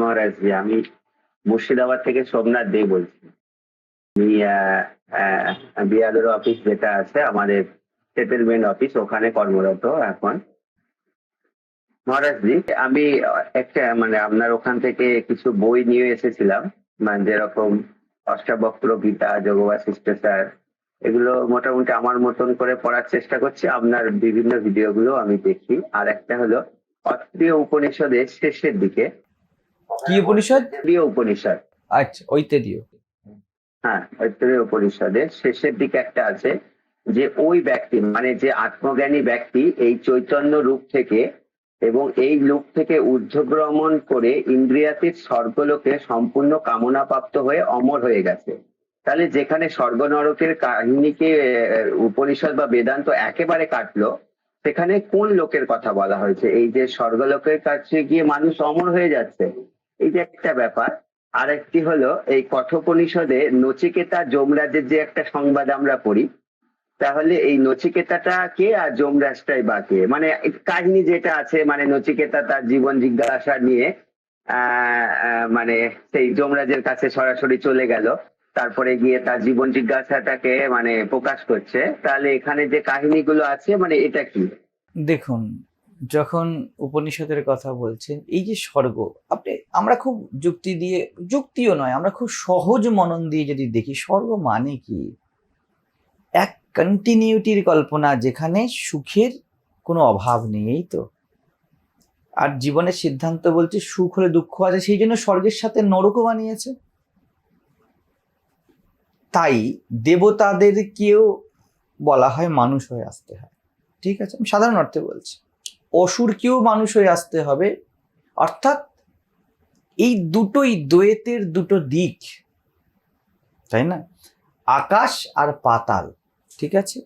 নমস্কার মহারাজ জি আমি মুর্শিদাবাদ থেকে সোমনাথ দে বলছি। আমি বিআরওর অফিস যেটা আছে, আমাদের সেটেলমেন্ট অফিস ওখানে কর্মরত এখন। মহারাজ জি আমি একটা মানে আপনার ওখান থেকে কিছু বই নিয়ে এসেছিলাম মানে যেরকম অষ্টাবক্র গীতা যোগবাসিষ্টাচার এগুলো মোটামুটি আমার মতন করে পড়ার চেষ্টা করছি। আপনার বিভিন্ন ভিডিওগুলো আমি দেখি। আর একটা হলো অত্রিয় উপনিষদের শেষের দিকে। কি উপনিষদ? প্রিয় উপনিষদ। আচ্ছা দিও হ্যাঁ ঐতরেয় উপনিষদের শেষের দিকে একটা আছে যে ওই ব্যক্তি মানে যে আত্মজ্ঞানী ব্যক্তি এই চৈতন্য রূপ থেকে এবং এই রূপ থেকে ঊর্ধ্বগ্রমণ করে ইন্দ্রিয়াতীত স্বর্গলোকে সম্পূর্ণ কামনা প্রাপ্ত হয়ে অমর হয়ে গেছে। তাহলে যেখানে স্বর্গ নরকের কাহিনীকে উপনিষদ বা বেদান্ত একেবারে কাটলো সেখানে কোন লোকের কথা বলা হয়েছে? এই যে স্বর্গলোকের কাছে গিয়ে মানুষ অমর হয়ে যাচ্ছে। এই যে একটা ব্যাপার, আরেকটি হলো এই কথোপনিষদে নচিকেতা যমরাজের যে একটা সংবাদ আমরা পড়ি, তাহলে এই নচিকেতাটা কে আর যমরাজটাই বা কে? মানে কাহিনী যেটা আছে মানে নচিকেতা তার জীবন জিজ্ঞাসা নিয়ে মানে সেই যমরাজের কাছে সরাসরি চলে গেল, তারপরে গিয়ে তার জীবন জিজ্ঞাসাটাকে মানে প্রকাশ করছে। তাহলে এখানে যে কাহিনীগুলো আছে মানে এটা কি? দেখুন যখন উপনিষদের কথা বলছেন, এই যে স্বর্গ, আপনি, আমরা খুব যুক্তি দিয়ে, যুক্তিও নয়, আমরা খুব সহজ মনন দিয়ে যদি দেখি, স্বর্গ মানে কি? এক কন্টিনিউটির কল্পনা যেখানে সুখের কোনো অভাব নেই, এই তো। আর জীবনের সিদ্ধান্ত বলছে, সুখ হলে দুঃখ আছে, সেই জন্য স্বর্গের সাথে নরকও বানিয়েছে। তাই দেবতাদেরকেও বলা হয় মানুষ হয়ে আসতে হয়। ঠিক আছে? আমি সাধারণ অর্থে বলছি। অসুরকেও মানুষ হয়ে আসতে হবে। অর্থাৎ এই দুটোই দ্বৈতের দুটো দিক। তাই না? আকাশ আর পাতাল, ঠিক আছে?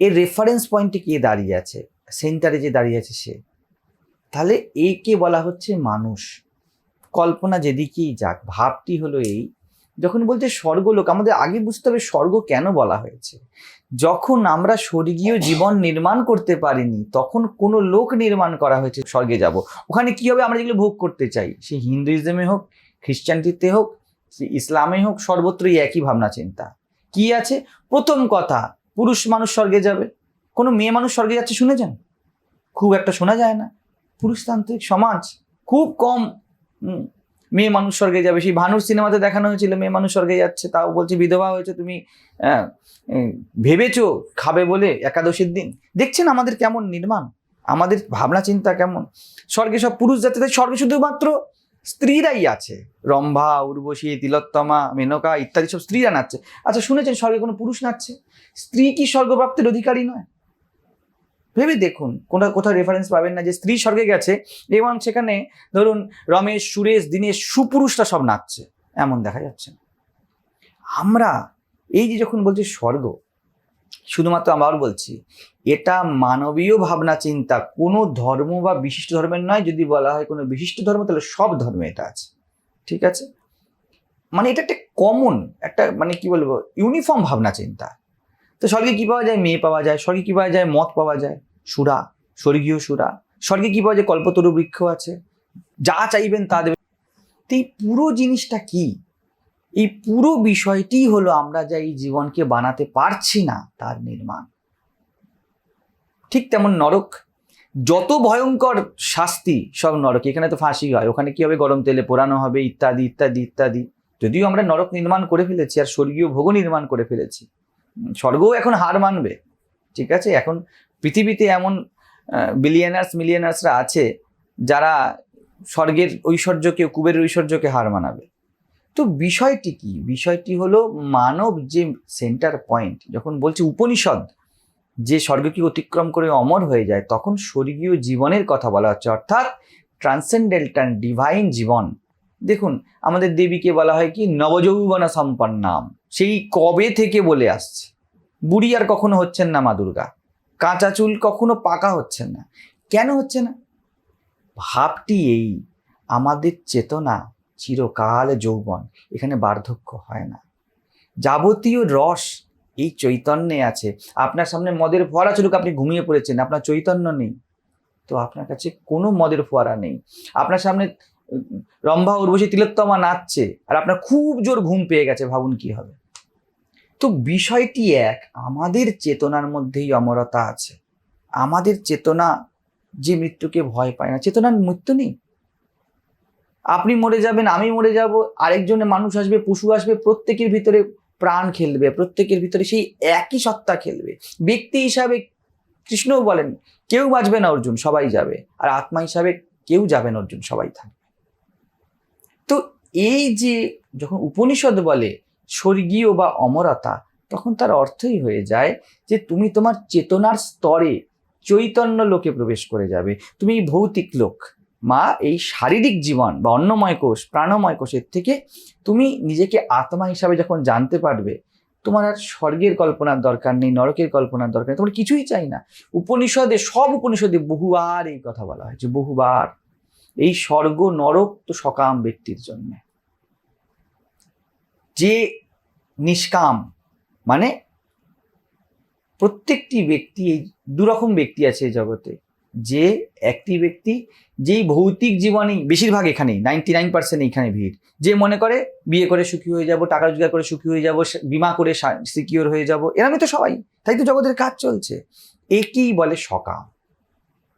এর রেফারেন্স পয়েন্টে কে দাঁড়িয়ে আছে? সেন্টারে যে দাঁড়িয়ে আছে সে। তাহলে একে বলা হচ্ছে মানুষ। কল্পনা যেদিকেই যাক, ভাবটি হলো এই, যখন বলছে স্বর্গলোক, আমাদের আগে বুঝতে হবে স্বর্গ কেন বলা হয়েছে? যখন আমরা স্বর্গীয় জীবন নির্মাণ করতে পারিনি, তখন কোনো লোক নির্মাণ করা হয়েছে, স্বর্গে যাব। ওখানে কি হবে আমরা যেগুলো ভোগ করতে চাই? সে হিন্দুইজমে হোক, খ্রিস্টানটিতে হোক, সে ইসলামে হোক, সর্বত্রই একই ভাবনা, চিন্তা। কি আছে? প্রথম কথা, পুরুষ মানুষ স্বর্গে যাবে। কোনো মেয়ে মানুষ স্বর্গে যাচ্ছে, শুনেছেন? খুব একটা শোনা যায় না। পুরুষতান্ত্রিক সমাজ খুব কম মেয়ে মানুষ স্বর্গে যাবে। সেই ভানুর সিনেমাতে দেখানো হয়েছিল, মেয়ে মানুষ স্বর্গে যাচ্ছে, তাও বলছে বিধবা হয়েছে, তুমি ভেবেছো খাবে বলে একাদশীর দিন? দেখছেন আমাদের কেমন নির্মাণ? আমাদের ভাবনা চিন্তা কেমন? স্বর্গে সব পুরুষ জাতি তাই স্বর্গে শুধুমাত্র স্ত্রীরাই আছে। রম্ভা, উর্বশী, তিলোত্তমা, মেনকা ইত্যাদি সব স্ত্রীরা নাচছে। আচ্ছা শুনেছেন স্বর্গে কোনো পুরুষ নাচছে? স্ত্রী কি স্বর্গপ্রাপ্তির অধিকারী নয়? ভেবে দেখুন কোথাও কোথাও রেফারেন্স পাবেন না যে স্ত্রী স্বর্গে গেছে এবং সেখানে ধরুন রমেশ, সুরেশ, দিনেশ, সুপুরুষরা সব নাচছে, এমন দেখা যাচ্ছে না। আমরা এই যে যখন বলছি স্বর্গ, শুধুমাত্র আমরা বলছি, এটা মানবীয় ভাবনা চিন্তা, কোনো ধর্ম বা বিশিষ্ট ধর্মের নয়, যদি বলা হয় কোনো বিশিষ্ট ধর্ম, তাহলে সব ধর্মে এটা আছে। ঠিক আছে? মানে এটা একটা কমন একটা মানে কি বলব ইউনিফর্ম ভাবনা চিন্তা। তো স্বর্গে কি পাওয়া যায়? মেয়ে পাওয়া যায়। স্বর্গে কি পাওয়া যায়? মদ পাওয়া যায়। সুরা, স্বর্গীয় সুরা। স্বর্গে কি পাওয়া যায়? কল্পতরু বৃক্ষ আছে। যা চাইবেন তা দেবে তো এই পুরো জিনিসটা কি? এই পুরো বিষয়টি হলো আমরা যা এই জীবনকে বানাতে পারছি না, তার নির্মাণ। ঠিক তেমন নরক। যত ভয়ঙ্কর শাস্তি, সব নরক। এখানে তো ফাঁসি হয়। ওখানে কি হবে? গরম তেলে পোড়ানো হবে, ইত্যাদি ইত্যাদি ইত্যাদি। যদিও আমরা নরক নির্মাণ করে ফেলেছি আর স্বর্গীয় ভোগও নির্মাণ করে ফেলেছি। স্বর্গও এখন হার মানবে, ঠিক আছে? এখন পৃথিবীতে এমন বিলিয়নার্স মিলিয়নার্সরা আছে যারা স্বর্গের ঐশ্বর্যকে কুবের ঐশ্বর্যকে হার মানাবে। তো বিষয়টি কি? বিষয়টি হলো মানব যে সেন্টার পয়েন্ট যখন বলছে উপনিষদ, যে স্বর্গকে অতিক্রম করে অমর হয়ে যায়, তখন স্বর্গীয় জীবনের কথা বলা হচ্ছে। অর্থাৎ ট্রান্সেন্ডেন্টাল ডিভাইন জীবন দেখুন, আমাদের দেবীকে বলা হয় কি, নবযৌবনা সম্পন্নাম। সেই কবে থেকে বলে আসছে? বুড়ি আর কখনো হচ্ছেন না মা দুর্গা। কাঁচা চুল কখনো পাকা হচ্ছেন না। কেন হচ্ছে না? ভাবটি এই, আমাদের চেতনা চিরকাল যৌবন, এখানে বার্ধক্য হয় না। যাবতীয় রস এই চৈতন্যে আছে। আপনার সামনে মদের ফোয়ারা চলুক, আপনি ঘুমিয়ে পড়েছেন, আপনার চৈতন্য নেই। তো আপনার কাছে কোনো মদের ফোয়ারা নেই। আপনার সামনে রম্ভা উর্বশী তিলোত্তমা নাচছে, আর আপনার খুব জোর ঘুম পেয়ে গেছে, ভাবুন কি হবে। তো বিষয়টি এক, আমাদের চেতনার মধ্যেই অমরতা আছে। আমাদের চেতনা যে মৃত্যুকে ভয় পায় না, চেতনার মৃত্যু নেই। আপনি মরে যাবেন, আমি মরে যাব, আরেকজনে মানুষ আসবে, পশু আসবে, প্রত্যেকের ভিতরে প্রাণ খেলবে, প্রত্যেকের ভিতরে সেই একই সত্তা খেলবে। ব্যক্তি হিসাবে কৃষ্ণও বলেন, কেউ বাঁচবে না অর্জুন, সবাই যাবে। আর আত্মা হিসাবে কেউ যাবে না অর্জুন, সবাই থাকবে। এই যে যখন উপনিষদ বলে স্বর্গীয় বা অমরতা, তখন তার অর্থই হয়ে যায় যে তুমি তোমার চেতনার স্তরে চৈতন্য লোকে প্রবেশ করে যাবে। তুমি ভৌতিক লোক। মা, এই শারীরিক জীবন বা অন্নময় কোষ, প্রাণময় কোষের থেকে তুমি নিজেকে আত্মা হিসাবে যখন জানতে পারবে, তোমার আর স্বর্গের কল্পনার দরকার নেই, নরকের কল্পনার দরকার নেই, তোমার কিছুই চাই না। উপনিষদে, সব উপনিষদে বহুবার এই কথা বলা হয়েছে, বহুবার। এই স্বর্গ, নরক তো সকাম ব্যক্তির জন্য। যে নিষ্কাম মানে প্রত্যেকটি ব্যক্তি, এই দুরকম ব্যক্তি আছে এই জগতে। যে একটি ব্যক্তি যেই ভৌতিক জীবনেই বেশিরভাগ এখানেই নাইনটি নাইন পার্সেন্ট এইখানে ভিড়। যে মনে করে বিয়ে করে সুখী হয়ে যাব, টাকা রোজগার করে সুখী হয়ে যাব বিমা করে সিকিওর হয়ে যাব, এরামই তো সবাই। তাই তো জগতের কাজ চলছে। একেই বলে সকাম।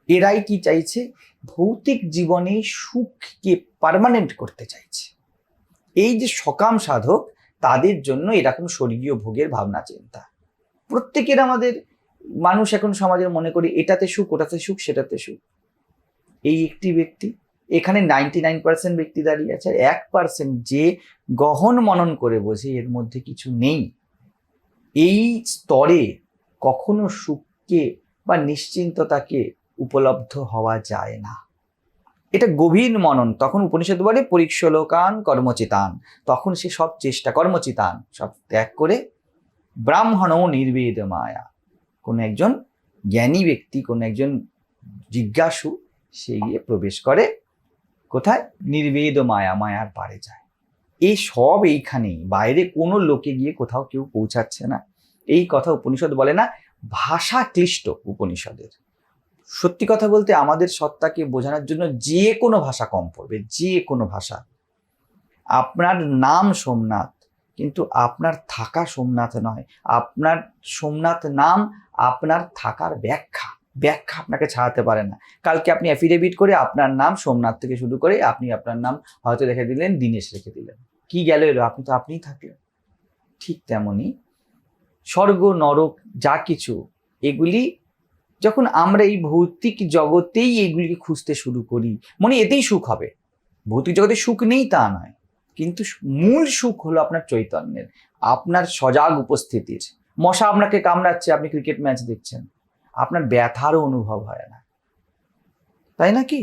এরাই কি চাইছে? ভৌতিক জীবনে সুখকে পার্মানেন্ট করতে চাইছে। এই যে সকাম সাধক, তাদের জন্য এরকম স্বর্গীয় ভোগের ভাবনা, চিন্তা। প্রত্যেকের আমাদের, মানুষ এখন সমাজের মনে করি এটাতে সুখ, ওটাতে সুখ, সেটাতে সুখ। এই একটি ব্যক্তি, এখানে নাইনটি নাইন পার্সেন্ট ব্যক্তি দাঁড়িয়ে আছে এক পার্সেন্ট যে গহন মনন করে বোঝে এর মধ্যে কিছু নেই। এই স্তরে কখনো সুখকে বা নিশ্চিন্ততাকে উপলব্ধ হওয়া যায় না। এটা গভীর মনন। তখন উপনিষদ বলে পরীক্ষলোকান কর্মচিতান। তখন সে সব চেষ্টা কর্মচিতান, সব ত্যাগ করে ব্রাহ্মণ নির্বেদ মায়া। কোনো একজন জ্ঞানী ব্যক্তি, কোনো একজন জিজ্ঞাসু, সে গিয়ে প্রবেশ করে, কোথায়? নির্বেদ মায়া, মায়ার পারে যায়। এই সব এইখানেই, বাইরে কোনো লোকে গিয়ে কোথাও কেউ পৌঁছাচ্ছে না। এই কথা উপনিষদ বলে না ভাষা ক্লিষ্ট উপনিষদের। সত্যি কথা বলতে আমাদের সত্তাকে বোঝানোর জন্য যে কোনো ভাষা কম পড়বে, যে কোনো ভাষা। আপনার নাম সোমনাথ, কিন্তু আপনার থাকা সোমনাথ নয়। আপনার সোমনাথ নাম আপনার থাকার ব্যাখ্যা। ব্যাখ্যা আপনাকে ছাড়াতে পারে না। কালকে আপনি অ্যাফিডেভিট করে আপনার নাম সোমনাথ থেকে শুরু করে আপনি আপনার নাম হয়তো রেখে দিলেন, দিনেশ রেখে দিলেন। কি গেল এলো? আপনি তো আপনিই থাকলেন। ঠিক তেমনই স্বর্গ, নরক, যা কিছু, এগুলি যখন আমরা এই ভৌতিক জগতেই এগুলিকে খুঁজতে শুরু করি, মনে এতেই সুখ হবে। ভৌতিক জগতে সুখ নেই তা নয়, কিন্তু মূল সুখ হলো আপনার চৈতন্যের, আপনার সজাগ উপস্থিতির। মশা আপনাকে কামড়াচ্ছে, আপনি ক্রিকেট ম্যাচ দেখছেন। আপনার ব্যথারও অনুভব হয় না। তাই না কি?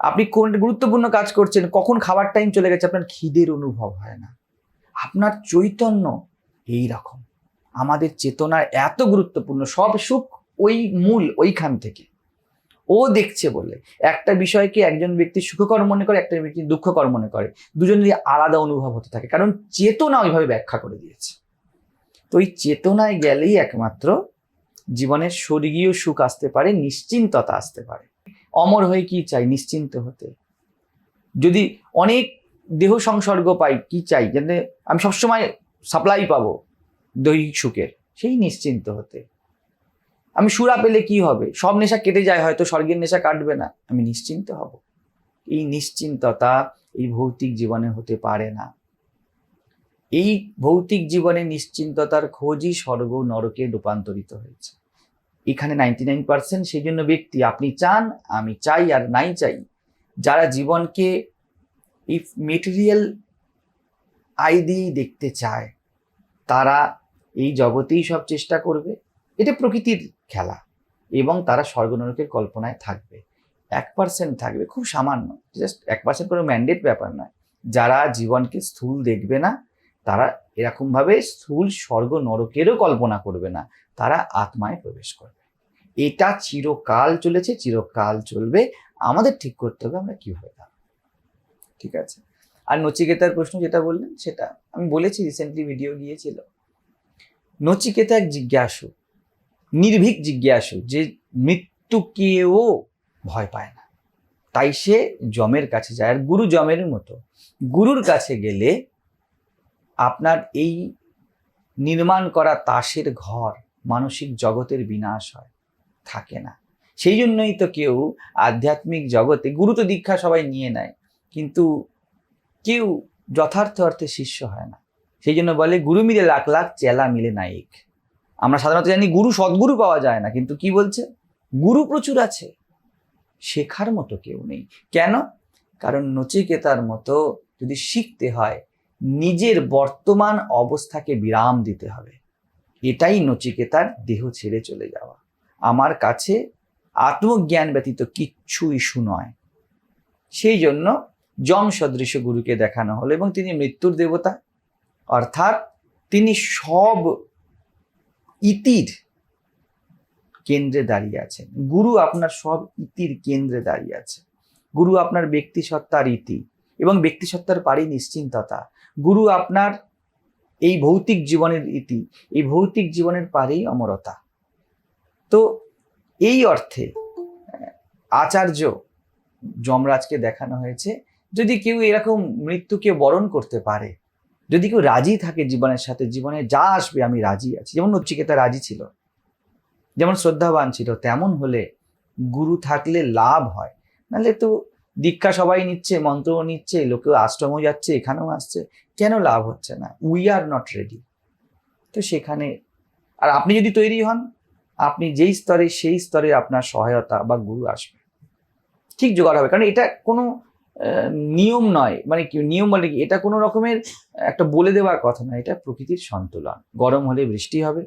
আপনি কোন গুরুত্বপূর্ণ কাজ করছেন, কখন খাবার টাইম চলে গেছে, আপনার খিদের অনুভব হয় না। আপনার চৈতন্য এই রকম আমাদের চেতনার এত গুরুত্বপূর্ণ, সব সুখ ওই মূল, ওইখান থেকে। ও দেখছে বলে। একটা বিষয়কে একজন ব্যক্তি সুখকর মনে করে, একটা ব্যক্তি দুঃখকর মনে করে। দুজনেরই আলাদা অনুভব হতে থাকে। কারণ চেতনা ওইভাবে ব্যাখ্যা করে দিয়েছে। তো ওই চেতনায় গেলেই একমাত্র জীবনের স্বর্গীয় সুখ আসতে পারে, নিশ্চিন্ততা আসতে পারে। অমর হয়ে কি চাই? নিশ্চিন্ত হতে। যদি অনেক দেহ সংসর্গ পাই, কি চাই? যাতে আমি সবসময় সাপ্লাই পাবো দৈহিক সুখের। সেই নিশ্চিন্ত হতে। আমি সুরা পেলে কি হবে? সব নেশা কেটে যায়, হয়তো স্বর্গের নেশা কাটবে না। আমি নিশ্চিন্ত হব। এই নিশ্চিন্ততা এই ভৌতিক জীবনে হতে পারে না। এই ভৌতিক জীবনে নিশ্চিন্ততার খোঁজই স্বর্গ নরকে রূপান্তরিত হয়েছে। এখানে নাইনটি নাইন পার্সেন্ট সেই জন্য ব্যক্তি, আপনি চান, আমি চাই আর নাই চাই। যারা জীবনকে এই মেটেরিয়াল আই দিয়েই দেখতে চায়, তারা এই জগতেই সব চেষ্টা করবে। এটা প্রকৃতির খেলা এবং তারা স্বর্গ নরকের কল্পনায় থাকবে। এক পার্সেন্ট থাকবে, খুব সামান্য। জাস্ট এক পার্সেন্ট কোনো ম্যান্ডেট ব্যাপার নয়। যারা জীবনকে স্থূল দেখবে না, তারা এরকমভাবে স্থূল স্বর্গ নরকেরও কল্পনা করবে না। তারা আত্মায় প্রবেশ করবে। এটা চিরকাল চলেছে, চিরকাল চলবে। আমাদের ঠিক করতে হবে আমরা কীভাবে থাকব ঠিক আছে? আর নচিকেতার প্রশ্ন যেটা বললেন, সেটা আমি বলেছি রিসেন্টলি ভিডিও গিয়েছিল। নচিকেতা এক জিজ্ঞাসু নির্ভীক জিজ্ঞাসু যে মৃত্যুকেও ভয় পায় না। তাই সে জমের কাছে যায়। আর গুরু জমের মতো। গুরুর কাছে গেলে আপনার এই নির্মাণ করা তাসের ঘর মানসিক জগতের বিনাশ হয়, থাকে না। সেই জন্যই তো কেউ আধ্যাত্মিক জগতে গুরু তো দীক্ষা সবাই নিয়ে নেয়, কিন্তু কেউ যথার্থ অর্থে শিষ্য হয় না। সেই জন্য বলে, গুরু মিলে লাখ লাখ চেলা মিলে নায়িক। আমরা সাধারণত জানি গুরু সদ্গুরু পাওয়া যায় না, কিন্তু কি বলছে? গুরু প্রচুর আছে, শেখার মতো কেউ নেই। কেন? কারণ নচিকেতার মতো যদি শিখতে হয়, নিজের বর্তমান অবস্থাকে বিরাম দিতে হবে। এটাই নচিকেতার দেহ ছেড়ে চলে যাওয়া। আমার কাছে আত্মজ্ঞান ব্যতীত কিচ্ছু ইস্যু নয়। সেই জন্য যম সদৃশ গুরুকে দেখানো হলো এবং তিনি মৃত্যুর দেবতা। অর্থাৎ তিনি সব ইতির কেন্দ্রে দাঁড়িয়ে আছেন গুরু আপনার সব ইতির কেন্দ্রে দাঁড়িয়ে আছে। গুরু আপনার ব্যক্তি সত্তার ইতি এবং ব্যক্তি সত্তার পারি নিশ্চিন্ততা গুরু আপনার এই ভৌতিক জীবনের ইতি, এই ভৌতিক জীবনের পারেই অমরতা। তো এই অর্থে আচার্য যমরাজকে দেখানো হয়েছে, যদি কেউ এরকম মৃত্যুকে বরণ করতে পারে যদি কেউ রাজি থাকে জীবনের সাথে, জীবনে যা আসবে আমি রাজি আছি। যেমন নচিকেতা রাজি ছিল, যেমন শ্রদ্ধাবান ছিল, তেমন হলে গুরু থাকলে লাভ হয়। নাহলে তো দীক্ষা সবাই নিচ্ছে, মন্ত্রও নিচ্ছে, লোকেও আশ্রমও যাচ্ছে, এখানেও আসছে, কেন লাভ হচ্ছে না? উই আর নট রেডি তো সেখানে, আর আপনি যদি তৈরি হন, আপনি যেই স্তরে, সেই স্তরে আপনার সহায়তা বা গুরু আসবে। ঠিক জোগাড় হবে। কারণ এটা কোনো নিয়ম নয়। মানে কি, নিয়ম বলে কি, এটা কোনো রকমের একটা বলে দেওয়ার কথা নয়, এটা প্রকৃতির সন্তুলন। গরম হলে বৃষ্টি হবে,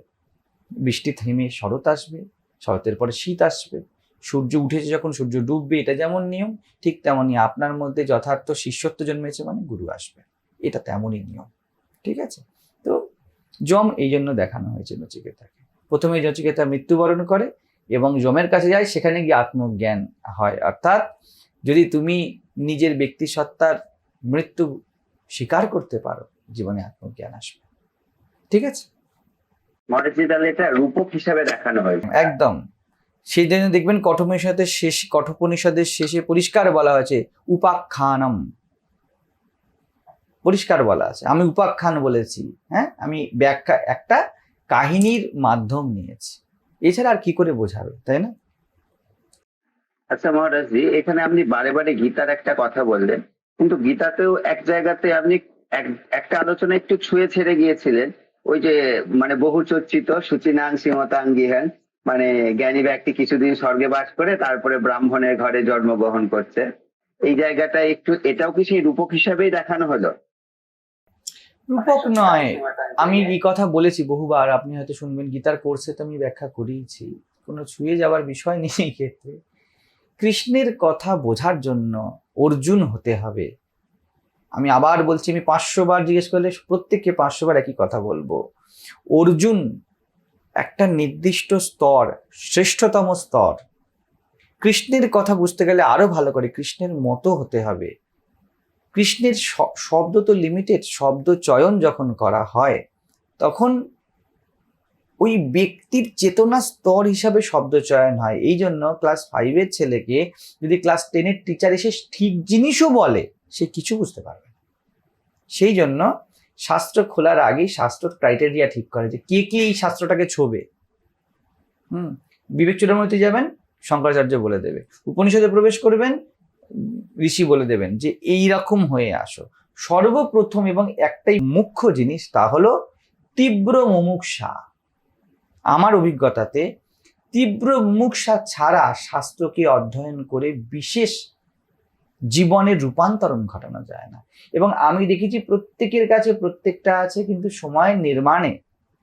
বৃষ্টি থেমে শরৎ আসবে, শরতের পরে শীত আসবে। সূর্য উঠেছে যখন সূর্য ডুববে, এটা যেমন নিয়ম, ঠিক তেমনই আপনার মধ্যে যথার্থ শিষ্যত্ব জন্মেছে মানে গুরু আসবে। এটা তেমনই নিয়ম, ঠিক আছে? তো যম এই জন্য দেখানো হয়েছে নচিকেতাকে। প্রথমে নচিকেতা মৃত্যুবরণ করে এবং যমের কাছে যায়, সেখানে গিয়ে আত্মজ্ঞান হয়। অর্থাৎ যদি তুমি নিজের ব্যক্তি সত্তার মৃত্যু স্বীকার করতে পারো জীবনে আত্মজ্ঞান আসবে। ঠিক আছে? মহারাজজি তাহলে এটা রূপক হিসাবে দেখানো হয়েছে। একদম। সেই জন্য দেখবেন কঠোপনিষদের শেষ কঠোপনিষদের শেষে পরিষ্কার বলা হয়েছে উপাখ্যানম। পরিষ্কার বলা আছে। আমি উপাখ্যান বলেছি হ্যাঁ? আমি ব্যাখ্যা একটা কাহিনীর মাধ্যম নিয়েছি। এছাড়া আর কি করে বোঝাবে তাই না? আচ্ছা মহারাজজি এখানে আপনি বারে বারে গীতার একটা কথা বললেন কিন্তু গীতাতেও এক জায়গাতে আপনি এক- একটা আলোচনা একটু ছুঁয়ে ছেড়ে গিয়েছিলেন ওই যে মানে বহু চর্চিত সুচিনাং সিমতাঙ্গিহান মানে জ্ঞানী ব্যক্তি কিছুদিন স্বর্গে বাস করে তারপরে ব্রাহ্মণের ঘরে জন্মগ্রহণ করছে। এই জায়গাটা একটু এটাও কি সেই রূপক হিসাবেই দেখানো হলো? রূপক নয় আমি এই কথা বলেছি বহুবার আপনি হয়তো শুনবেন গীতার কোর্সে তো আমি ব্যাখ্যা করিয়েছি কোনো ছুঁয়ে যাওয়ার বিষয় নেই এই ক্ষেত্রে। কৃষ্ণের কথা বোঝার জন্য অর্জুন হতে হবে। আমি আবার বলছি, আমি পাঁচশো বার জিজ্ঞেস করলে প্রত্যেককে পাঁচশো বার একই কথা বলব। অর্জুন একটা নির্দিষ্ট স্তর, শ্রেষ্ঠতম স্তর। কৃষ্ণের কথা বুঝতে গেলে আরও ভালো করে কৃষ্ণের মতো হতে হবে। কৃষ্ণের শব্দ তো লিমিটেড শব্দ চয়ন যখন করা হয়, তখন ওই ব্যক্তির চেতনা স্তর হিসাবে শব্দ চয়ন হয়। এই জন্য ক্লাস ফাইভের ছেলেকে যদি ক্লাস টেনের টিচার এসে ঠিক জিনিসও বলে, সে কিছু বুঝতে পারবে না। সেই জন্য শাস্ত্র খোলার আগেই শাস্ত্র ক্রাইটেরিয়া ঠিক করে যে কে কে এই শাস্ত্রটাকে ছোবে। হুম, বিবেক চূড়ামণিতে যাবেন, শঙ্করাচার্য বলে দেবে। উপনিষদে প্রবেশ করবেন, ঋষি বলে দেবেন যে এই রকম হয়ে আসো। সর্বপ্রথম এবং একটাই মুখ্য জিনিস তা হলো তীব্র মুমুক্ষা। আমার অভিজ্ঞতাতে তীব্র মুমুক্ষা ছাড়া শাস্ত্রকে অধ্যয়ন করে বিশেষ জীবনের রূপান্তরণ ঘটানো যায় না। এবং আমি দেখেছি প্রত্যেকের কাছে প্রত্যেকটা আছে, কিন্তু সময় নির্মাণে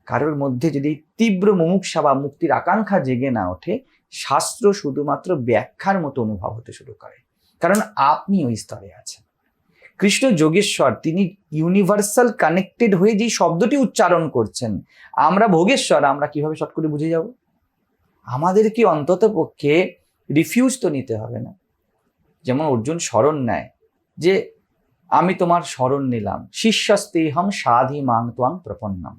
কারোর মধ্যে যদি তীব্র মুমুক্ষা বা মুক্তির আকাঙ্ক্ষা জেগে না ওঠে, শাস্ত্র শুধুমাত্র ব্যাখ্যার মতো অনুভব হতে শুরু করে। কারণ আপনি ওই স্তরে আছেন। কৃষ্ণ যোগেশ্বর, তিনি ইউনিভার্সাল কানেক্টেড হয়ে যে শব্দটি উচ্চারণ করছেন, আমরা ভোগেশ্বর, আমরা কীভাবে শর্ট করে বুঝে যাব? আমাদেরকে অন্তত পক্ষে রিফিউজ তো নিতে হবে না। যেমন অর্জুন স্মরণ নেয়, যে আমি তোমার স্মরণ নিলাম, শিষ্যস্তেহম সাধি মাং তোয়াং প্রপন্নম।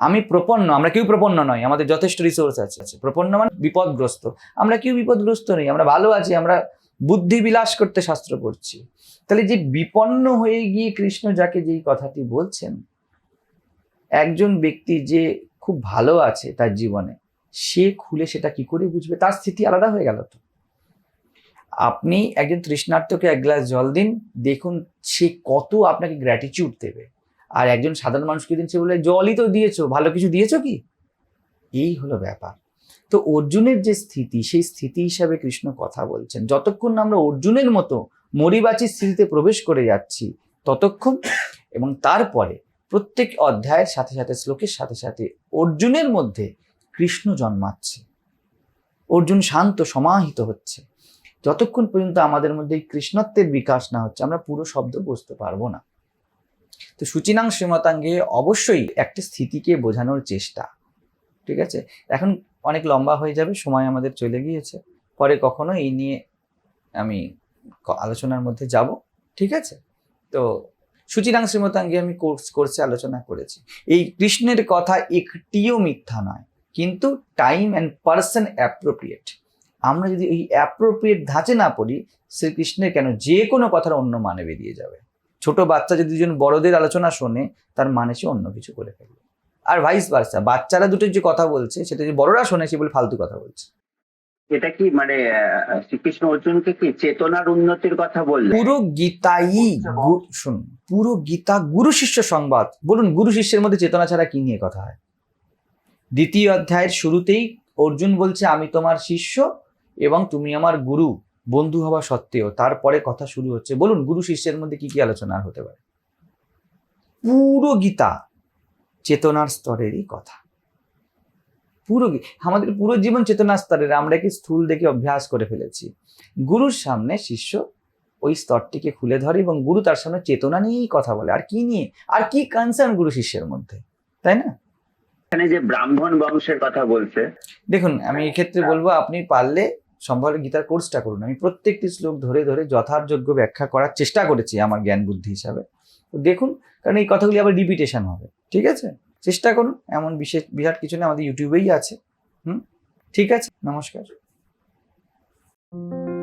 আমি প্রপন্ন, আমরা কেউ প্রপন্ন নয় আমাদের যথেষ্ট রিসোর্স আছে আছে। প্রপন্ন মানে বিপদগ্রস্ত, আমরা কেউ বিপদগ্রস্ত নই, আমরা ভালো আছি, আমরা বুদ্ধি বিলাস করতে শাস্ত্র পড়ছি। তাহলে যে বিপন্ন হয়ে গিয়ে কৃষ্ণ যাকে যেই কথাটি বলছেন, একজন ব্যক্তি যে খুব ভালো আছে তার জীবনে, সে খুলে সেটা কি করে বুঝবে? তার স্থিতি আলাদা হয়ে গেল তো। আপনি একজন তৃষ্ণার্থকে এক গ্লাস জল দিন, দেখুন সে কত আপনাকে গ্র্যাটিটিউড দেবে। আর একজন সাধারণ মানুষকে দিন, সে বলে, জলই তো দিয়েছ, ভালো কিছু দিয়েছ কি? এই হলো ব্যাপার। তো অর্জুনের যে স্থিতি, সেই স্থিতি হিসাবে কৃষ্ণ কথা বলছেন। যতক্ষণ না আমরা অর্জুনের মতো মরিবাচী স্থিতিতে প্রবেশ করে যাচ্ছি, ততক্ষণ এবং তারপরে প্রত্যেক অধ্যায়ের সাথে সাথে, শ্লোকের সাথে সাথে অর্জুনের মধ্যে কৃষ্ণ জন্মাচ্ছে। অর্জুন শান্ত, সমাহিত হচ্ছে। যতক্ষণ পর্যন্ত আমাদের মধ্যে কৃষ্ণত্বের বিকাশ না হচ্ছে, আমরা পুরো শব্দ বুঝতে পারব না। তো সুচিনাং শ্রীমতাঙ্গে অবশ্যই একটা স্থিতিকে বোঝানোর চেষ্টা, ঠিক আছে? এখন অনেক লম্বা হয়ে যাবে, সময় আমাদের চলে গিয়েছে। পরে কখনো এই নিয়ে আমি আলোচনার মধ্যে যাব, ঠিক আছে? তো সুচিরাং শ্রীমতাঙ্গে আমি কোর্স কোর্সে আলোচনা করেছি। এই কৃষ্ণের কথা একটিও মিথ্যা নয়, কিন্তু টাইম অ্যান্ড পার্সন অ্যাপ্রোপ্রিয়েট আমরা যদি এই অ্যাপ্রোপ্রিয়েট ধাঁচে না পড়ি, শ্রীকৃষ্ণের কেন যে কোনো কথার অন্য মানে বেরিয়ে যাবে। ছোট বাচ্চা যদি দুজন বড়দের আলোচনা শোনে, তার মানে সে অন্য কিছু করে ফেলবে। আর ভাইস ভার্সা বাচ্চারা দুটো যে কথা বলছে সেটা যে বড়রা শোনে সে বলে ফালতু কথা বলছে। এটা কি মানে শ্রীকৃষ্ণ অর্জুনকে কি চেতনার উন্নতির কথা বললেন? পুরো গীতাই শুনুন পুরো গীতা গুরু শিষ্য সংবাদ। বলুন গুরু শিষ্যের মধ্যে চেতনা ছাড়া কি নিয়ে কথা হয়? দ্বিতীয় অধ্যায়ের শুরুতেই অর্জুন বলছে আমি তোমার শিষ্য এবং তুমি আমার গুরু বন্ধু হওয়া সত্ত্বেও। তারপরে কথা শুরু হচ্ছে। বলুন গুরু শিষ্যের মধ্যে কি কি আলোচনা হতে পারে? পুরো গীতা। চেতনার স্তরেরই কথা। পুরো আমাদের পুরো জীবন চেতনার স্তরের আমরা কি স্থূল দেখে অভ্যাস করে ফেলেছি? গুরুর সামনে শিষ্য ওই স্তরটিকে খুলে ধরে এবং গুরু তার সামনে চেতনা নিয়েই কথা বলে। আর কি নিয়ে? আর কি কনসার্ন গুরু শিষ্যের মধ্যে? তাই না? এখানে যে ব্রাহ্মণ বংশের কথা বলছে। দেখুন আমি এক্ষেত্রে বলব আপনি পারলে সম্ভব গীতার কোর্সটা করুন। আমি প্রত্যেকটি শ্লোক ধরে ধরে যথাযোগ্য ব্যাখ্যা করার চেষ্টা করেছি আমার জ্ঞান বুদ্ধি হিসাবে। তো দেখুন কারণ এই কথাগুলি আবার রিপিটেশন হবে। ঠিক আছে? চেষ্টা করুন। এমন বিশেষ, বিরাট কিছু না আমাদের ইউটিউবেই আছে। হুম? ঠিক আছে? নমস্কার।